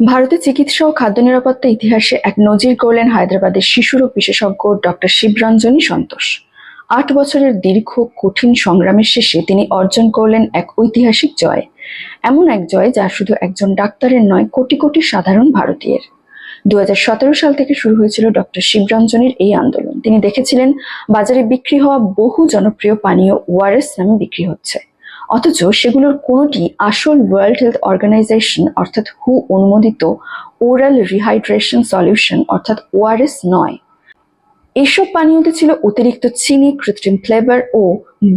ভারতে চিকিৎসা ও খাদ্য নিরাপত্তা ইতিহাসে এক নজির করলেন হায়দ্রাবাদের শিশুরোগ বিশেষজ্ঞ ডক্টর শিবরঞ্জনী সন্তোষ। আট বছরের দীর্ঘ, কঠিন সংগ্রামের শেষে তিনি অর্জন করলেন এক ঐতিহাসিক জয়। এমন এক জয় যা শুধু একজন ডাক্তারের নয়, কোটি কোটি সাধারণ ভারতীয়ের। দুই হাজার সতেরো সাল থেকে শুরু হয়েছিল ডক্টর শিবরঞ্জনীর এই আন্দোলন। তিনি দেখেছিলেন বাজারে বিক্রি হওয়া বহু জনপ্রিয় পানীয় ওয়ারেস নামে বিক্রি হচ্ছে। অথচ সেগুলোর কোনোটি আসল ওয়ার্ল্ড হেলথ অর্গানাইজেশন অর্থাৎ হু অনুমোদিত ওরাল রিহাইড্রেশন সলিউশন অর্থাৎ ওআরএস নয়। এসব পানীয়তে ছিল অতিরিক্ত চিনি, কৃত্রিম ফ্লেভার ও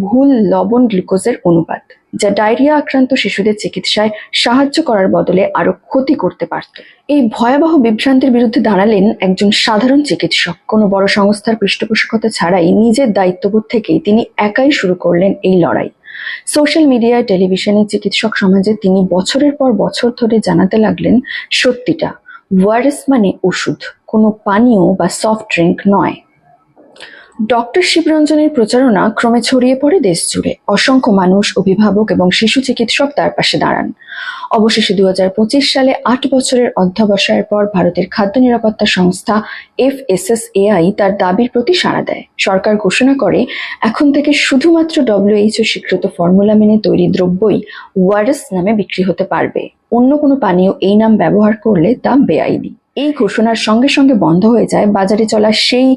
ভুল লবণ গ্লুকোজের অনুপাত, যা ডায়রিয়া আক্রান্ত শিশুদের চিকিৎসায় সাহায্য করার বদলে আরও ক্ষতি করতে পারত। এই ভয়াবহ বিভ্রান্তির বিরুদ্ধে দাঁড়ালেন একজন সাধারণ চিকিৎসক। কোনো বড় সংস্থার পৃষ্ঠপোষকতা ছাড়াই নিজের দায়িত্ববোধ থেকেই তিনি একাই শুরু করলেন এই লড়াই। সোশ্যাল মিডিয়ায়, টেলিভিশনে চিকিৎসক সমাজে তিনি বছরের পর বছর ধরে জানাতে লাগলেন, সত্যিটা ওয়ারেস মানে ওষুধ, কোনো পানীয় বা সফট ড্রিঙ্ক নয়। ডক্টর শিবরঞ্জনের প্রচারণা ক্রমে ছড়িয়ে পড়ে দেশ জুড়ে। অসংখ্য মানুষ, অভিভাবক এবং শিশু চিকিৎসক তার পাশে দাঁড়ান। অবশেষে দু হাজার পঁচিশ সালে আট বছরের অধ্যবসায়ের পর ভারতের খাদ্য নিরাপত্তা সংস্থা এফএসএসএআই তার দাবির প্রতি সাড়া দেয়। সরকার ঘোষণা করে, এখন থেকে শুধুমাত্র ডব্লিউএইচও স্বীকৃত ফর্মুলা মেনে তৈরি দ্রব্যই ওয়ারেস নামে বিক্রি হতে পারবে। অন্য কোনো পানীয় এই নাম ব্যবহার করলে তা বেআইনি। এই ঘোষণার সঙ্গে সঙ্গে বন্ধ হয়ে যায় বাজারে চলা সেই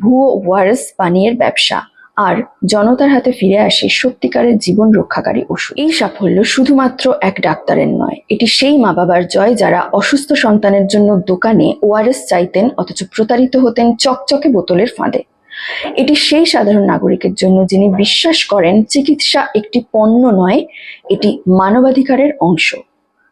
ভুয়ো ওয়ারেস পানীয়ের ব্যবসা। আর জনতার হাতে ফিরে আসে সত্যিকারের জীবন রক্ষাকারী ওষুধ। এই সাফল্য শুধুমাত্র এক ডাক্তারের নয়, এটি সেই মা বাবার জয় যারা অসুস্থ সন্তানের জন্য দোকানে ওআরএস চাইতেন অথচ প্রতারিত হতেন চকচকে বোতলের ফাঁদে। এটি সেই সাধারণ নাগরিকের জন্য যিনি বিশ্বাস করেন চিকিৎসা একটি পণ্য নয়, এটি মানবাধিকারের অংশ।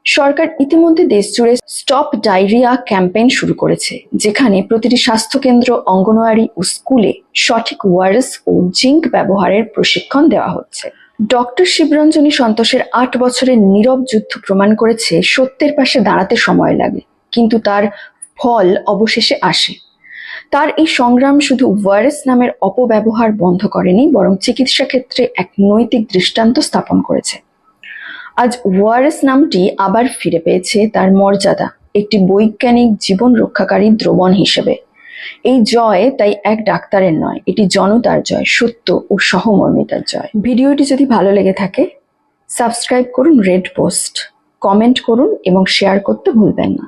সরকার ইতিমধ্যে দেশ জুড়ে স্টপ ডায়রিয়া ক্যাম্পেইন শুরু করেছে, যেখানে প্রতিটি স্বাস্থ্যকেন্দ্র, অঙ্গনওয়াড়ি ও স্কুলে সঠিক ওয়ারেস ও জিঙ্ক ব্যবহারের প্রশিক্ষণ দেওয়া হচ্ছে। ডক্টর শিবরঞ্জনী সন্তোষের আট বছরের নীরব যুদ্ধ প্রমাণ করেছে সত্যের পাশে দাঁড়াতে সময় লাগে, কিন্তু তার ফল অবশেষে আসে। তার এই সংগ্রাম শুধু ওয়ারেস নামের অপব্যবহার বন্ধ করেনি, বরং চিকিৎসা ক্ষেত্রে এক নৈতিক দৃষ্টান্ত স্থাপন করেছে। আজ ওয়ারেস নামটি আবার ফিরে পেয়েছে তার মর্যাদা, একটি বৈজ্ঞানিক জীবন রক্ষাকারী দ্রবণ হিসেবে। এই জয় তাই এক ডাক্তারের নয়, এটি জনতার জয়, সত্য ও সহমর্মিতার জয়। ভিডিওটি যদি ভালো লেগে থাকে, সাবস্ক্রাইব করুন রেড পোস্ট, কমেন্ট করুন এবং শেয়ার করতে ভুলবেন না।